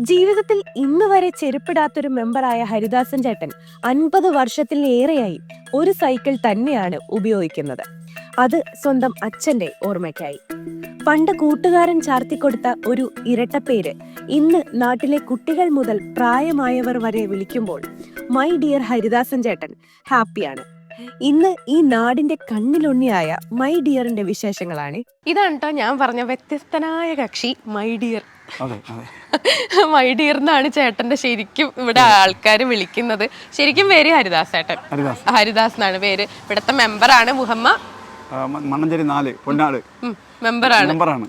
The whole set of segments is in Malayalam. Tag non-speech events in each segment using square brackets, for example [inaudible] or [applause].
ജീവിതത്തിൽ ഇന്ന് വരെ ചെരുപ്പിടാത്തൊരു മെമ്പറായ ഹരിദാസൻ ചേട്ടൻ അൻപത് വർഷത്തിലേറെയായി ഒരു സൈക്കിൾ തന്നെയാണ് ഉപയോഗിക്കുന്നത്. അത് സ്വന്തം അച്ഛന്റെ ഓർമ്മയ്ക്കായി. പണ്ട് കൂട്ടുകാരൻ ചാർത്തിക്കൊടുത്ത ഒരു ഇരട്ടപ്പേര് ഇന്ന് നാട്ടിലെ കുട്ടികൾ മുതൽ പ്രായമായവർ വരെ വിളിക്കുമ്പോൾ മൈ ഡിയർ ഹരിദാസൻ ചേട്ടൻ ഹാപ്പിയാണ്. ഇന്ന് ഈ നാടിന്റെ കണ്ണിലുണ്ണിയായ മൈ ഡിയറിന്റെ വിശേഷങ്ങളാണ്. ഇതാണ് കേട്ടോ ഞാൻ പറഞ്ഞ വ്യത്യസ്തനായ കക്ഷി മൈ ഡിയർ [laughs] മൈ ഡിയർ എന്നാണ് ചേട്ടന്റെ ശരിക്കും ഇവിടെ ആൾക്കാർ വിളിക്കുന്നത്. ശരിക്കും പേര് ഹരിദാസ് ചേട്ടൻ. ഹരിദാസ്. എന്നാണ് പേര്. ഇവിടുത്തെ മെമ്പറാണ് മുഹമ്മ. ആ, മ- മണ്ണഞ്ചേരി നാല് പൊന്നാട്. മെമ്പറാണ്. മെമ്പറാണ്.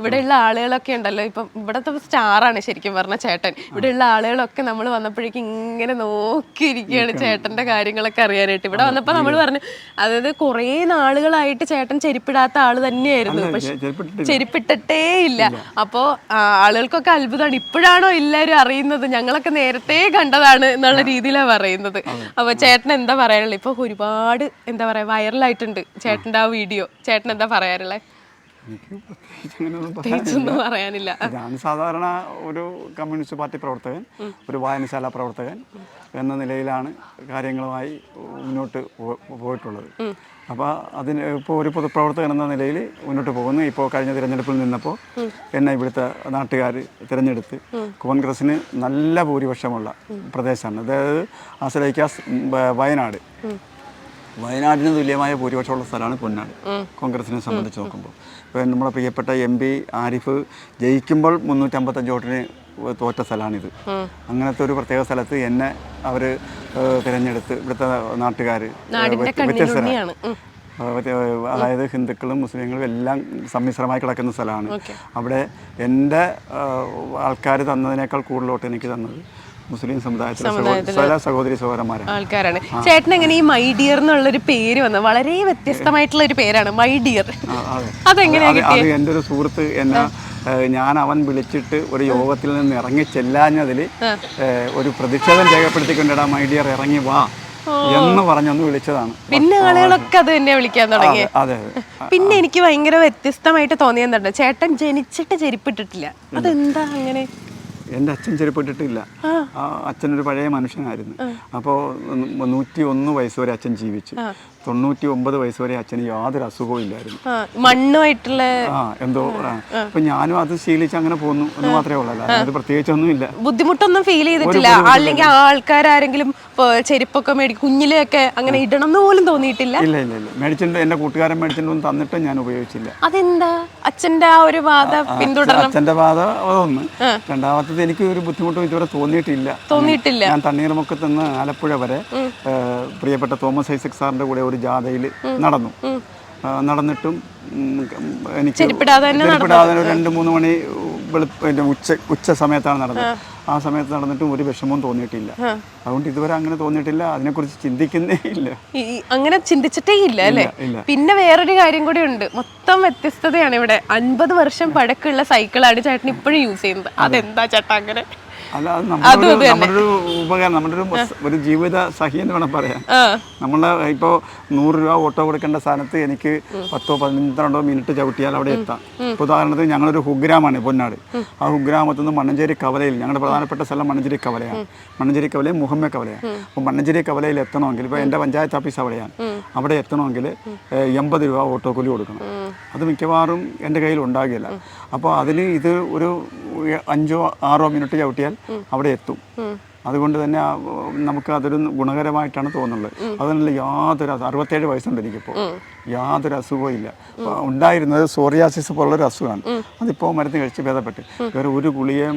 ഇവിടെയുള്ള ആളുകളൊക്കെ ഉണ്ടല്ലോ. ഇപ്പം ഇവിടത്തെ സ്റ്റാറാണ് ശരിക്കും പറഞ്ഞ ചേട്ടൻ. ഇവിടെയുള്ള ആളുകളൊക്കെ നമ്മൾ വന്നപ്പോഴേക്കും ഇങ്ങനെ നോക്കിയിരിക്കുകയാണ് ചേട്ടന്റെ കാര്യങ്ങളൊക്കെ അറിയാനായിട്ട്. ഇവിടെ വന്നപ്പോൾ നമ്മൾ പറഞ്ഞു അതായത് കുറേ നാളുകളായിട്ട് ചേട്ടൻ ചെരുപ്പിടാത്ത ആൾ തന്നെയായിരുന്നു. പക്ഷെ. ചെരുപ്പിട്ടിട്ടേ ഇല്ല. അപ്പോ ആളുകൾക്കൊക്കെ അത്ഭുതമാണ്. ഇപ്പോഴാണോ എല്ലാവരും അറിയുന്നത്? ഞങ്ങളൊക്കെ നേരത്തെ കണ്ടതാണ് എന്നുള്ള രീതിയിലാണ് പറയുന്നത്. അപ്പൊ ചേട്ടൻ എന്താ പറയാനുള്ളത്? ഇപ്പൊ ഒരുപാട് എന്താ പറയാ വൈറലായിട്ടുണ്ട് ചേട്ടന്റെ ആ വീഡിയോ. ചേട്ടൻ എന്താ പറയാറുള്ളത് എനിക്ക് പ്രത്യേകിച്ച് അങ്ങനെയൊന്നും പറയാനില്ല. ഞാൻ സാധാരണ ഒരു കമ്മ്യൂണിസ്റ്റ് പാർട്ടി പ്രവർത്തകൻ ഒരു വായനശാല പ്രവർത്തകൻ എന്ന നിലയിലാണ് കാര്യങ്ങളുമായി മുന്നോട്ട് പോ- പോയിട്ടുള്ളത്. അപ്പോൾ അതിന് ഇപ്പോൾ ഒരു പൊതുപ്രവർത്തകൻ എന്ന നിലയിൽ മുന്നോട്ട് പോകുന്നു. ഇപ്പോൾ കഴിഞ്ഞ തിരഞ്ഞെടുപ്പിൽ നിന്നപ്പോൾ എന്നെ ഇവിടുത്തെ നാട്ടുകാർ തിരഞ്ഞെടുത്ത് കോൺഗ്രസ്സിന് നല്ല ഭൂരിപക്ഷമുള്ള പ്രദേശമാണ്. അതായത് ആശ്രയിക്കാസ് വയനാട്. വയനാടിന് തുല്യമായ ഭൂരിപക്ഷമുള്ള സ്ഥലമാണ് പൊന്നാട് കോൺഗ്രസിനെ സംബന്ധിച്ച് നോക്കുമ്പോൾ. ഇപ്പോൾ നമ്മുടെ പ്രിയപ്പെട്ട എം പി ആരിഫ് ജയിക്കുമ്പോൾ മുന്നൂറ്റമ്പത്തഞ്ച് വോട്ടിന് തോറ്റ സ്ഥലമാണിത്. അങ്ങനത്തെ ഒരു പ്രത്യേക സ്ഥലത്ത് എന്നെ അവർ തിരഞ്ഞെടുത്ത് ഇവിടുത്തെ നാട്ടുകാർ ഉം. അതായത് ഹിന്ദുക്കളും മുസ്ലിങ്ങളും എല്ലാം സമ്മിശ്രമായി കിടക്കുന്ന സ്ഥലമാണ്. അവിടെ എന്റെ ആൾക്കാർ തന്നതിനേക്കാൾ കൂടുതലോട്ട് എനിക്ക് തന്നത് മുസ്ലിം സമുദായത്തിലെ ചില സഹോദരി സഹോദരന്മാരാണ്. ആൾക്കാരാണ്. ചേട്ടൻ എങ്ങനെ ഈ മൈ ഡിയർ എന്നുള്ളൊരു പേര് വന്നത് വളരെ വ്യത്യസ്തമായിട്ടുള്ള ഒരു പേരാണ്. മൈ ഡിയർ അതെങ്ങനെയാണ് അതെ. [laughs] എന്റെ ഒരു സുഹൃത്ത് എന്നെ ഞാൻ അവൻ വിളിച്ചിട്ട് ഒരു യോഗത്തിൽ നിന്ന് ഇറങ്ങി ചെല്ലാഞ്ഞതിൽ ഒരു പ്രതിഷേധം രേഖപ്പെടുത്തിക്കൊണ്ടിടാ മൈ ഡിയർ ഇറങ്ങി വാ എന്ന് പറഞ്ഞൊന്ന് വിളിച്ചതാണ്. പിന്നെ ആളുകളൊക്കെ അത് തന്നെ വിളിക്കാൻ തുടങ്ങി അതെ പിന്നെ എനിക്ക് ഭയങ്കര വ്യത്യസ്തമായിട്ട് തോന്നിയെന്നുണ്ട്. ചേട്ടൻ ജനിച്ചിട്ട് ചെരിപ്പിട്ടിട്ടില്ല. അതെന്താ അങ്ങനെ? എന്റെ അച്ഛൻ ചെരുപ്പിട്ടിട്ടില്ല. അച്ഛനൊരു പഴയ മനുഷ്യനായിരുന്നു. അപ്പോൾ നൂറ്റി ഒന്ന് വയസ്സ് വരെ അച്ഛൻ ജീവിച്ചു. തൊണ്ണൂറ്റി ഒമ്പത് വയസ്സ് വരെ അച്ഛന് യാതൊരു അസുഖവും ഇല്ലായിരുന്നു. മണ്ണുമായിട്ടുള്ള ആ എന്തോ. അപ്പൊ ഞാനും അത് ശീലിച്ച് അങ്ങനെ പോകുന്നു എന്ന് മാത്രമേ ഉള്ളൂ. അല്ലാതെ പ്രത്യേകിച്ചൊന്നും ഇല്ല ബുദ്ധിമുട്ടൊന്നും ഫീൽ ചെയ്തിട്ടില്ല. അല്ലെങ്കിൽ ആൾക്കാരെങ്കിലും ചെരുപ്പൊക്കെ മേടി കുഞ്ഞിലൊക്കെ അങ്ങനെ ഇടണം എന്ന് പോലും തോന്നിയിട്ടില്ല. ഇല്ല ഇല്ല ഇല്ല. മേടിച്ചിട്ടുണ്ട് എന്റെ കൂട്ടുകാരൻ മേടിച്ചിട്ടൊന്നും തന്നിട്ട് ഞാൻ ഉപയോഗിച്ചില്ല. അതെന്താ? അച്ഛന്റെ ആ ഒരു വാദ പിന്തുടരണം. അച്ഛന്റെ വാദ അതൊന്ന്. രണ്ടാമത്തത് എനിക്ക് ഒരു ബുദ്ധിമുട്ടും ഇതുവരെ തോന്നിയിട്ടില്ല. തോന്നിയിട്ടില്ല. ഞാൻ തണ്ണീർമുക്കത്ത് നിന്ന് ആലപ്പുഴ വരെ പ്രിയപ്പെട്ട തോമസ് ഐസക് സാറിന്റെ കൂടെ ഒരു ജാഥയിൽ നടന്നു. നടന്നിട്ടും എനിക്ക് ചെരുപ്പിടാതെ ഒരു രണ്ട് മൂന്ന് മണി വെളുപ്പ് പിന്നെ ഉച്ച ഉച്ച സമയത്താണ് നടന്നത്. ആ. സമയത്ത് നടന്നിട്ടും ഒരു വിഷമവും തോന്നിയിട്ടില്ല. അതുകൊണ്ട് ഇതുവരെ അങ്ങനെ തോന്നിയിട്ടില്ല. അതിനെക്കുറിച്ച് ചിന്തിക്കുന്നേ ഇല്ല. അങ്ങനെ ചിന്തിച്ചിട്ടേ ഇല്ല അല്ലേ. പിന്നെ വേറൊരു കാര്യം കൂടി ഉണ്ട്. മൊത്തം വ്യത്യസ്തതയാണ് ഇവിടെ. അൻപത് വർഷം പഴക്കമുള്ള സൈക്കിളാണ് ചേട്ടൻ ഇപ്പോഴും യൂസ് ചെയ്യുന്നത്. അതെന്താ ചേട്ടാ അങ്ങനെ? അല്ല അത് നമ്മുടെ ഒരു- ഒരു ഉപകാരം നമ്മുടെ ഒരു ഒരു ജീവിത സഹി എന്ന് വേണം പറയാൻ. നമ്മളെ ഇപ്പോൾ നൂറ് രൂപ ഓട്ടോ കൊടുക്കേണ്ട സ്ഥാനത്ത് എനിക്ക് പത്തോ പന്ത്രണ്ടോ മിനിറ്റ് ചവിട്ടിയാൽ അവിടെ എത്താം. ഇപ്പോൾ ഉദാഹരണത്തിന് ഞങ്ങളൊരു ഹുഗ്രാമാണ് പൊന്നാട്. ആ ഹുഗ്രാമത്തു നിന്ന് മണ്ണഞ്ചേരി കവലയിൽ ഞങ്ങളുടെ പ്രധാനപ്പെട്ട സ്ഥലം മണ്ണഞ്ചേരി കവലയാണ്. മണ്ണഞ്ചേരി കവലയും മുഹമ്മ കവലയാണ്. അപ്പോൾ മണ്ണഞ്ചേരി കവലയിൽ എത്തണമെങ്കിൽ ഇപ്പോൾ എന്റെ പഞ്ചായത്ത് ഓഫീസ് അവിടെയാണ്. അവിടെ എത്തണമെങ്കിൽ എൺപത് രൂപ ഓട്ടോ കൂലി കൊടുക്കണം. അത് മിക്കവാറും എന്റെ കയ്യിൽ ഉണ്ടാകില്ല അപ്പോൾ അതിന് ഇത് ഒരു അഞ്ചോ ആറോ മിനിറ്റ് ചവിട്ടിയാൽ അവിടെ എത്തും. അതുകൊണ്ട് തന്നെ നമുക്ക് അതൊരു ഗുണകരമായിട്ടാണ് തോന്നുന്നത്. അതിനുള്ള യാതൊരു അറുപത്തേഴ് വയസ്സുണ്ട് എനിക്കിപ്പോൾ. യാതൊരു അസുഖവും ഇല്ല ഉണ്ടായിരുന്നത് സോറിയാസിസ് പോലുള്ളൊരു അസുഖമാണ്. അതിപ്പോൾ മരുന്ന് കഴിച്ച് ഭേദപ്പെട്ട്. വേറെ ഒരു ഗുളിയെ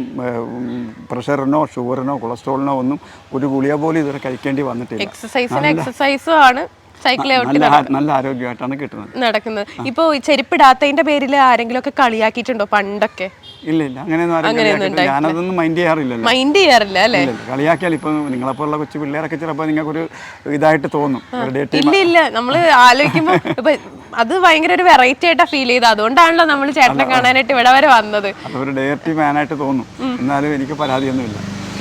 പ്രഷറിനോ ഷുഗറിനോ കൊളസ്ട്രോളിനോ ഒന്നും ഒരു ഗുളിയ പോലും ഇതുവരെ കഴിക്കേണ്ടി വന്നിട്ടില്ല. എക്സസൈസിന് എക്സസൈസും ആണ്. സൈക്കിൾ നല്ല ആ- നല്ല ആരോഗ്യമായിട്ടാണ് കിട്ടുന്നത്. നടക്കുന്നത്. ഇപ്പൊ ചെരുപ്പിടാത്തതിന്റെ പേരിൽ ആരെങ്കിലും ഒക്കെ കളിയാക്കിയിട്ടുണ്ടോ പണ്ടൊക്കെ? ഇല്ല ഇല്ല. അങ്ങനെയൊന്നും ആരും കളിയാക്കിയിട്ടില്ല. ഞാനതൊന്നും മൈൻഡ് ചെയ്യാറില്ലല്ലോ. മൈൻഡ് ചെയ്യാറില്ല അല്ലേ? ഇല്ല, ഇല്ല. കളിയാക്കിയാൽ ഇപ്പം നിങ്ങളെപ്പോലുള്ള കൊച്ചു പിള്ളേരൊക്കെ ചിലപ്പോൾ നിങ്ങൾക്കൊരു ഇതായിട്ട് തോന്നും. ഒരു ഡേറ്റ് ഇല്ല ഇല്ല. നമ്മൾ ആലോചിക്കുമ്പോ ഇപ്പൊ അത് ഭയങ്കര ഒരു വെറൈറ്റി ആയിട്ടാ ഫീൽ ചെയ്തത്. അതുകൊണ്ടാണല്ലോ നമ്മൾ ചേട്ടനെ കാണാനായിട്ട് ഇവിടെ വരെ വന്നത്. അതൊരു ഡേറ്റി മാനായിട്ട് തോന്നും. എന്നാലും എനിക്ക് പരാതിയൊന്നുമില്ല.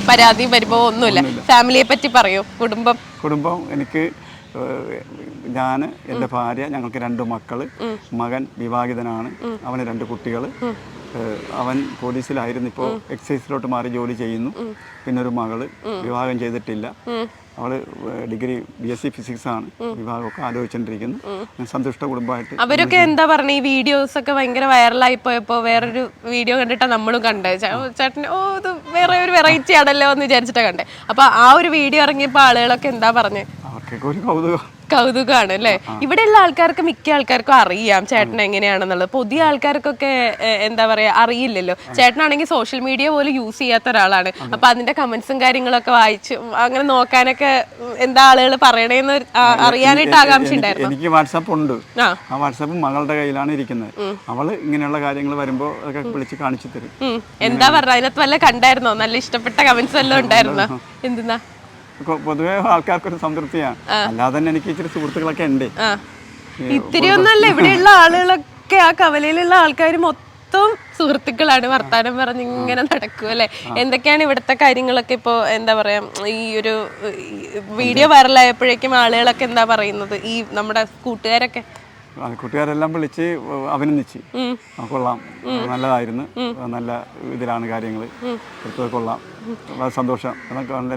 പരാതി പരിഭവം ഒന്നുമില്ല. ഫാമിലിയെ പറ്റി പറയൂ. കുടുംബം. കുടുംബം എനിക്ക് ഞാൻ എന്റെ ഭാര്യ ഞങ്ങൾക്ക് രണ്ട് മക്കൾ മകൻ വിവാഹിതനാണ്. അവന് രണ്ട് കുട്ടികൾ അവൻ പോലീസിലായിരുന്നു ഇപ്പോൾ എക്സൈസിലോട്ട് മാറി ജോലി ചെയ്യുന്നു. പിന്നെ ഒരു മകൾ വിവാഹം ചെയ്തിട്ടില്ല. അവൾ degree B S C physics ആണ്. വിവാഹമൊക്കെ ആലോചിച്ചുകൊണ്ടിരിക്കുന്നു ഞാൻ സന്തുഷ്ട കുടുംബമായിട്ട് അവരൊക്കെ എന്താ പറഞ്ഞ ഈ വീഡിയോസ് ഒക്കെ ഭയങ്കര വൈറലായി പോയപ്പോ വേറൊരു വീഡിയോ കണ്ടിട്ടാ നമ്മളും കണ്ടത് ചേ- ചേട്ടന് ഓ ഇത് വേറെ ഒരു വെറൈറ്റി ആണല്ലോ എന്ന് വിചാരിച്ചിട്ടാ കണ്ടേ. അപ്പൊ ആ ഒരു വീഡിയോ ഇറങ്ങിയപ്പോ ആളുകളൊക്കെ എന്താ പറഞ്ഞേ കൗതുകമാണ് അല്ലേ ഇവിടെയുള്ള ആൾക്കാർക്ക് മിക്ക ആൾക്കാർക്കും അറിയാം ചേട്ടൻ എങ്ങനെയാണെന്നുള്ളത്. പുതിയ ആൾക്കാർക്കൊക്കെ എന്താ പറയാ അറിയില്ലല്ലോ. ചേട്ടനാണെങ്കിൽ സോഷ്യൽ മീഡിയ പോലും യൂസ് ചെയ്യാത്ത ഒരാളാണ്. അപ്പൊ അതിന്റെ കമന്റ്സും കാര്യങ്ങളൊക്കെ വായിച്ച് അങ്ങനെ നോക്കാനൊക്കെ എന്താ ആളുകൾ പറയണേന്ന് അറിയാനായിട്ട് ആകാംക്ഷ എനിക്ക് ഉണ്ടായിരുന്നു എനിക്ക് വാട്സാപ്പ് ഉണ്ട്. ആ. വാട്സാപ്പ് മകളുടെ കയ്യിലാണ് ഇരിക്കുന്നത്. അവൾ ഇങ്ങനെയുള്ള കാര്യങ്ങൾ വരുമ്പോ അതൊക്കെ വിളിച്ച് കാണിച്ചു തരും. എന്താ പറഞ്ഞ അതിനകത്ത് വല്ല കണ്ടായിരുന്നോ? നല്ല ഇഷ്ടപ്പെട്ട കമന്റ്സ് വല്ലതും ഉണ്ടായിരുന്നോ? എന്തെന്നാ പൊ- പൊതുവേ ആൾക്കാർക്കൊരു സംതൃപ്തിയാണ്. അല്ലാതെ തന്നെ എനിക്ക് ഇച്ചിരി സുഹൃത്തുക്കളൊക്കെ ഉണ്ട്. ഇത്തിരി ഒന്നല്ല ഇവിടെയുള്ള ആളുകളൊക്കെ ആ കവലയിലുള്ള ആൾക്കാർ മൊത്തം സുഹൃത്തുക്കളാണ്. വർത്താനം പറഞ്ഞ് ഇങ്ങനെ നടക്കും അല്ലെ? എന്തൊക്കെയാണ് ഇവിടുത്തെ കാര്യങ്ങളൊക്കെ ഇപ്പോ എന്താ പറയാ ഈ ഒരു വീഡിയോ വൈറലായപ്പോഴേക്കും ആളുകളൊക്കെ എന്താ പറയുന്നത്? ഈ നമ്മുടെ കൂട്ടുകാരൊക്കെ? കൂട്ടുകാരെല്ലാം വിളിച്ച് അഭിനന്ദിച്ച്. കൊള്ളാം. നല്ലതായിരുന്നു. നല്ല ഇതിലാണ് കാര്യങ്ങൾ കൊള്ളാം. സന്തോഷം.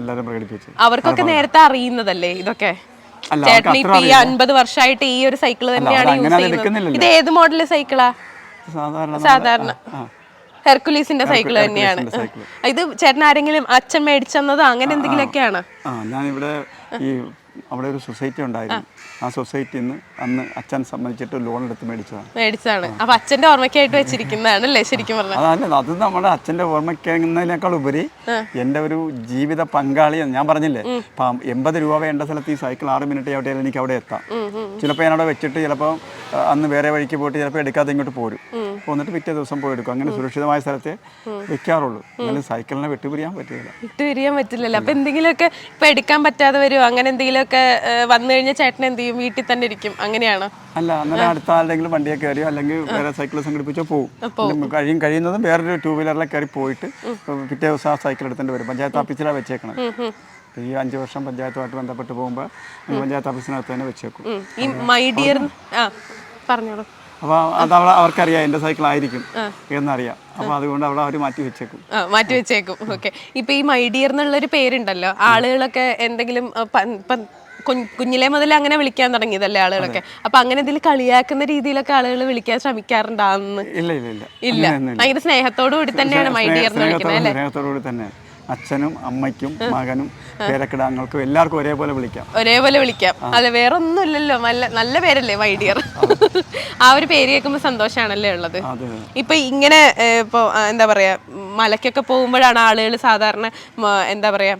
എല്ലാവരും പ്രകടിപ്പിച്ചു. അവർക്കൊക്കെ നേരത്തെ അറിയുന്നതല്ലേ ഇതൊക്കെ? അല്ല, ചേട്ടൻ അവർക്ക് ഇപ്പൊ ഈ അൻപത് വർഷമായിട്ട് ഈ ഒരു സൈക്കിൾ തന്നെയാണ് യൂസ് ചെയ്യുന്നത്. ഇത് ഏത് മോഡൽ സൈക്കിളാ സാധാരണ. ഹെർക്കുലീസിന്റെ സൈക്കിൾ തന്നെയാണ്. ഇത് ചേട്ടൻ ആരെങ്കിലും അച്ഛൻ മേടിച്ചെന്നതോ അങ്ങനെ എന്തെങ്കിലുമൊക്കെയാണ്? ആ ഇവിടെ ഈ അവിടെ ഒരു സൊസൈറ്റി ഉണ്ടായിരുന്നു. ആ സൊസൈറ്റിയിൽ നിന്ന് അന്ന് അച്ഛൻ സമ്മതിച്ചിട്ട് ലോൺ എടുത്ത് മേടിച്ചതാണ്. മേടിച്ചതാണ്. അപ്പൊ അച്ഛന്റെ ഓർമ്മയ്ക്കായിട്ട് വെച്ചിരിക്കുന്നതാണ് അല്ലേ ശരിക്കും പറഞ്ഞാൽ അതല്ല അത് നമ്മുടെ അച്ഛന്റെ ഓർമ്മയ്ക്കുന്നതിനേക്കാൾ ഉപരി എന്റെ ഒരു ജീവിത പങ്കാളി ഞാൻ പറഞ്ഞില്ലേ? അപ്പം എൺപത് രൂപ വേണ്ട സ്ഥലത്ത് ഈ സൈക്കിൾ ആറ് മിനിറ്റ് എവിടെയാലും എനിക്ക് അവിടെ എത്താം. ചിലപ്പോൾ ഞാനവിടെ വെച്ചിട്ട് ചിലപ്പോൾ അന്ന് വേറെ വഴിക്ക് പോയിട്ട് ചിലപ്പോൾ എടുക്കാതെ ഇങ്ങോട്ട് പോരും. പോന്നിട്ട് പിറ്റേ ദിവസം പോയി എടുക്കും. അങ്ങനെ സുരക്ഷിതമായ സ്ഥലത്തെ വെക്കാറുള്ളൂ. എന്നാലും സൈക്കിളിനെ വിട്ടുപിരിയാൻ പറ്റില്ല. വെട്ടുപിരിയാൻ പറ്റില്ലല്ലോ. അപ്പൊ എന്തെങ്കിലുമൊക്കെ ഇപ്പൊ എടുക്കാൻ പറ്റാതെ വരുമോ അങ്ങനെ എന്തെങ്കിലുമൊക്കെ വന്നു കഴിഞ്ഞാൽ ചേട്ടൻ എന്ത് ചെയ്യും വീട്ടിൽ തന്നെ ഇരിക്കും. അങ്ങനെയാണോ. അല്ല അന്നേരം അടുത്ത ആരുടെങ്കിലും വണ്ടിയെ കയറിയോ അല്ലെങ്കിൽ വേറെ സൈക്കിൾ സംഘടിപ്പിച്ചോ പോകും കഴിയും കഴിയുന്നതും വേറൊരു ടൂ വീലറിലെ കയറി പോയിട്ട് പിറ്റേ ദിവസം ആ സൈക്കിൾ എടുത്തിട്ട് വരും. പഞ്ചായത്ത് ഓഫീസിലാണ് വെച്ചേക്കണം ഈ അഞ്ച് വർഷം പഞ്ചായത്തുമായിട്ട് ബന്ധപ്പെട്ട് പോകുമ്പോൾ പഞ്ചായത്ത് ഓഫീസിനകത്ത് തന്നെ വെച്ചേക്കും. അപ്പൊ ഈ മൈ ഡിയർ പറഞ്ഞോളൂ. അപ്പോൾ അത് അവിടെ അവർക്കറിയാം എന്റെ സൈക്കിൾ ആയിരിക്കും എന്നറിയാം. അപ്പോൾ അതുകൊണ്ട് അവിടെ അവർ മാറ്റി വെച്ചേക്കും. മാറ്റി വെച്ചേക്കും. ഓക്കെ ഇപ്പൊ ഈ മൈഡിയർ എന്നുള്ളൊരു പേരുണ്ടല്ലോ. ആളുകളൊക്കെ എന്തെങ്കിലും കുഞ്ഞിലെ മുതൽ അങ്ങനെ വിളിക്കാൻ തുടങ്ങിയതല്ലേ ആളുകളൊക്കെ? അപ്പൊ അങ്ങനെ ഇതിൽ കളിയാക്കുന്ന രീതിയിലൊക്കെ ആളുകൾ വിളിക്കാൻ ശ്രമിക്കാറുണ്ടാന്ന്? ഇല്ല. ഭയങ്കര സ്നേഹത്തോടു കൂടി തന്നെയാണ് മൈ ഡിയർ എന്ന് വിളിക്കുന്നത് അല്ലേ? അച്ഛനും അമ്മയ്ക്കും മകനും പേരക്കിടാങ്ങൾക്കും എല്ലാവർക്കും ഒരേപോലെ വിളിക്കാം. ഒരേപോലെ വിളിക്കാം. അതെ വേറെ ഒന്നുമില്ലല്ലോ നല്ല നല്ല പേരല്ലേ മൈ ഡിയർ ആ ഒരു പേര് കേൾക്കുമ്പോൾ സന്തോഷമാണല്ലേ ഉള്ളത്. ഇപ്പൊ ഇങ്ങനെ ഇപ്പൊ എന്താ പറയാ മലക്കൊക്കെ പോകുമ്പോഴാണ് ആളുകൾ സാധാരണ എന്താ പറയാ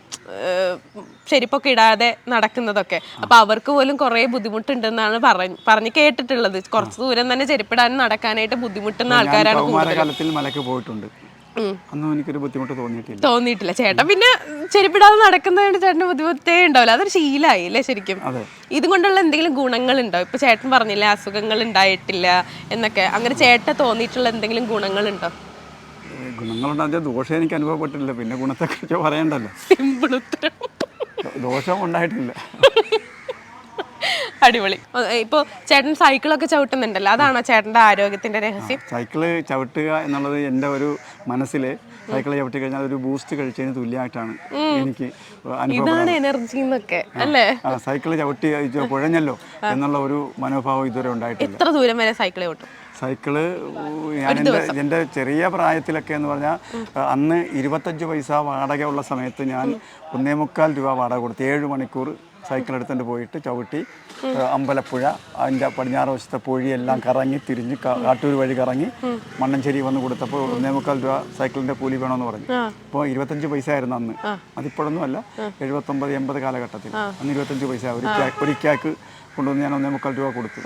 ചെരുപ്പൊക്കെ ഇടാതെ നടക്കുന്നതൊക്കെ. അപ്പൊ അവർക്ക് പോലും കുറെ ബുദ്ധിമുട്ടുണ്ടെന്നാണ് പറഞ്ഞ് പറഞ്ഞു കേട്ടിട്ടുള്ളത്. കുറച്ച് ദൂരം തന്നെ ചെരുപ്പിടാനും നടക്കാനായിട്ട് ബുദ്ധിമുട്ടുന്ന ആൾക്കാരാണ് കൂടുതൽ മലക്ക് പോയിട്ടുണ്ട്. അന്നും എനിക്കൊരു ബുദ്ധിമുട്ട് തോന്നിയിട്ടില്ല. തോന്നിയിട്ടില്ല. ചേട്ടൻ പിന്നെ ചെരുപ്പിടാതെ നടക്കുന്നതുകൊണ്ട് ചേട്ടന് ബുദ്ധിമുട്ടേ ഉണ്ടാവില്ല. അതൊരു ശീലായി അല്ലേ ശരിക്കും ഇതുകൊണ്ടുള്ള എന്തെങ്കിലും ഗുണങ്ങൾ ഉണ്ടോ ഇപ്പൊ ചേട്ടൻ പറഞ്ഞില്ല അസുഖങ്ങൾ ഉണ്ടായിട്ടില്ല എന്നൊക്കെ. അങ്ങനെ ചേട്ടൻ തോന്നിയിട്ടുള്ള എന്തെങ്കിലും ഗുണങ്ങളുണ്ടോ? ഗുണങ്ങളുണ്ടാകും ദോഷം എനിക്ക് അനുഭവപ്പെട്ടില്ല പിന്നെ ഗുണത്തെക്കുറിച്ച് പറയണ്ടല്ലോ. സിമ്പിൾ ഉത്തരം. ദോഷം ഉണ്ടായിട്ടില്ല. [laughs] അടിപൊളി. ഇപ്പോ ചേട്ടൻ സൈക്കിളൊക്കെ ചവിട്ടുന്നുണ്ടല്ലോ. അതാണോ ചേട്ടന്റെ ആരോഗ്യത്തിന്റെ രഹസ്യം? സൈക്കിൾ ചവിട്ടുക എന്നുള്ളത് എന്റെ ഒരു മനസ്സിൽ സൈക്കിൾ ചവിട്ടി കഴിഞ്ഞാൽ ഒരു ബൂസ്റ്റ് കഴിച്ചതിന് തുല്യമായിട്ടാണ് എനിക്ക് ഇതാണ് എനർജി എന്നൊക്കെ അല്ലേ? സൈക്കിൾ സൈക്കിൾ ചവിട്ടി ഇത് കുഴഞ്ഞല്ലോ എന്നുള്ള ഒരു മനോഭാവം ഇതുവരെ ഉണ്ടായിട്ടില്ല. എത്ര ദൂരം വരെ സൈക്കിൾ ചവിട്ടും? സൈക്കിൾ ഞാൻ എന്റെ എന്റെ ചെറിയ പ്രായത്തിലൊക്കെ എന്ന് പറഞ്ഞാൽ അന്ന് ഇരുപത്തഞ്ച് പൈസ വാടകയുള്ള ഉള്ള സമയത്ത് ഞാൻ ഒന്നേ മുക്കാൽ രൂപ വാടക കൊടുത്തു. ഏഴ് മണിക്കൂർ സൈക്കിൾ എടുത്തുകൊണ്ട് പോയിട്ട് ചവിട്ടി അമ്പലപ്പുഴ അതിന്റെ പടിഞ്ഞാറ് വശത്തെ പൊഴിയെല്ലാം കറങ്ങി തിരിഞ്ഞ് കാട്ടൂർ വഴി കറങ്ങി മണ്ണഞ്ചേരി വന്ന് കൊടുത്തപ്പോൾ ഒന്നേ മുക്കാൽ രൂപ സൈക്കിളിന്റെ കൂലി വേണമെന്ന് പറഞ്ഞു. അപ്പോൾ ഇരുപത്തഞ്ച് പൈസ ആയിരുന്നു അന്ന് അതിപ്പോഴൊന്നും അല്ല എഴുപത്തൊമ്പത് എൺപത് കാലഘട്ടത്തിൽ. അന്ന് ഇരുപത്തഞ്ച് പൈസ. ഒരു ഒരു ക്യാക്ക് കൊണ്ടുവന്ന് ഞാൻ ഒന്നേ മുക്കാൽ രൂപ കൊടുത്തു.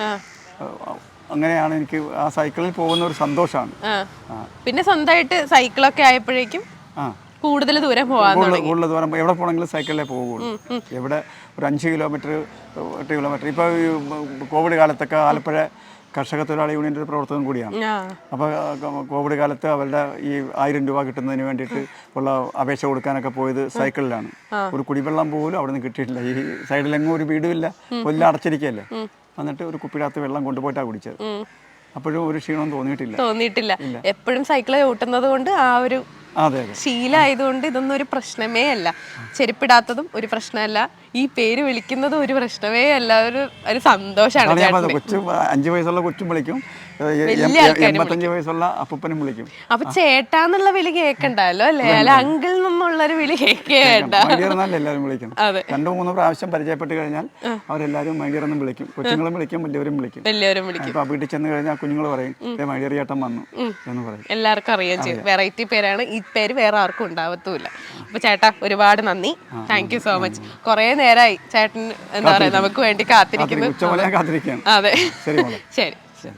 അങ്ങനെയാണ് എനിക്ക് ആ സൈക്കിളിൽ പോകുന്ന ഒരു സന്തോഷമാണ്. പിന്നെ സ്വന്തമായിട്ട് സൈക്കിളൊക്കെ ആയപ്പോഴേക്കും ആ. കൂടുതൽ ദൂരം പോകാൻ കൂടുതൽ ദൂരം എവിടെ പോകണമെങ്കിലും സൈക്കിളിലേ പോകുള്ളൂ എവിടെ ഒരു അഞ്ച് കിലോമീറ്റർ എട്ട് കിലോമീറ്റർ ഇപ്പോൾ കോവിഡ് കാലത്തൊക്കെ ആലപ്പുഴ കർഷക തൊഴിലാളി യൂണിയന്റെ ഒരു പ്രവർത്തനം കൂടിയാണ്. അപ്പോൾ കോവിഡ് കാലത്ത് അവരുടെ ഈ ആയിരം രൂപ കിട്ടുന്നതിന് വേണ്ടിയിട്ട് ഉള്ള അപേക്ഷ കൊടുക്കാനൊക്കെ പോയത് സൈക്കിളിലാണ്. ഒരു കുടിവെള്ളം പോലും അവിടെ നിന്ന് കിട്ടിയിട്ടില്ല. ഈ സൈഡിലെങ്ങും ഒരു വീടുമില്ല. എല്ലാം അടച്ചിരിക്കുകയല്ലേ? എന്നിട്ട് ഒരു കുപ്പിടകത്ത് വെള്ളം കൊണ്ടുപോയിട്ടാണ് കുടിച്ചത്. അപ്പോഴും ഒരു ക്ഷീണം തോന്നിയിട്ടില്ല. തോന്നിയിട്ടില്ല. എപ്പോഴും സൈക്കിൾ ഓട്ടുന്നത് കൊണ്ട് ആ ഒരു ശീലമായതുകൊണ്ട് ഇതൊന്നും ഒരു പ്രശ്നമേ അല്ല. ചെരുപ്പിടാത്തതും ഒരു പ്രശ്നമല്ല. ഈ പേര് വിളിക്കുന്നതും ഒരു പ്രശ്നമേ അല്ല. ഒരു ഒരു സന്തോഷമാണ് കൊച്ചു അഞ്ച് വയസ്സുള്ള കൊച്ചും വിളിക്കും. എൺപത്തഞ്ച് വയസ്സുള്ള അപ്പനും വിളിക്കും. അപ്പൊ ചേട്ടാന്നുള്ള വിളി കേക്കണ്ടല്ലോ അല്ലേ? അല്ല അങ്കിൾ നിന്നുള്ളൊരു വിളി കേക്കേണ്ട എല്ലാവരും. രണ്ടോ മൂന്നോ പ്രാവശ്യം പരിചയപ്പെട്ട് കഴിഞ്ഞാൽ അവരെല്ലാരും മൈഡിയർ വിളിക്കും. കൊച്ചുങ്ങളും വിളിക്കും വലിയവരും വിളിക്കും. വലിയവരും വിളിക്കും. അപ്പൊ വീട്ടിൽ ചെന്ന് കഴിഞ്ഞാൽ കുഞ്ഞുങ്ങൾ പറയും "ദേ മൈഡിയർ ചേട്ടൻ വന്നു എന്ന് പറയും. എല്ലാവർക്കും അറിയാം വെറൈറ്റി പേരാണ് ഈ പേര് വേറെ ആർക്കും ഉണ്ടാവത്തുമില്ല അപ്പൊ ചേട്ടാ ഒരുപാട് നന്ദി. താങ്ക് യു സോ മച്ച് കൊറേ നേരമായി ചേട്ടൻ എന്താ പറയാ നമുക്ക് വേണ്ടി കാത്തിരിക്കുന്നു. അതെ. ശരി. ശരി.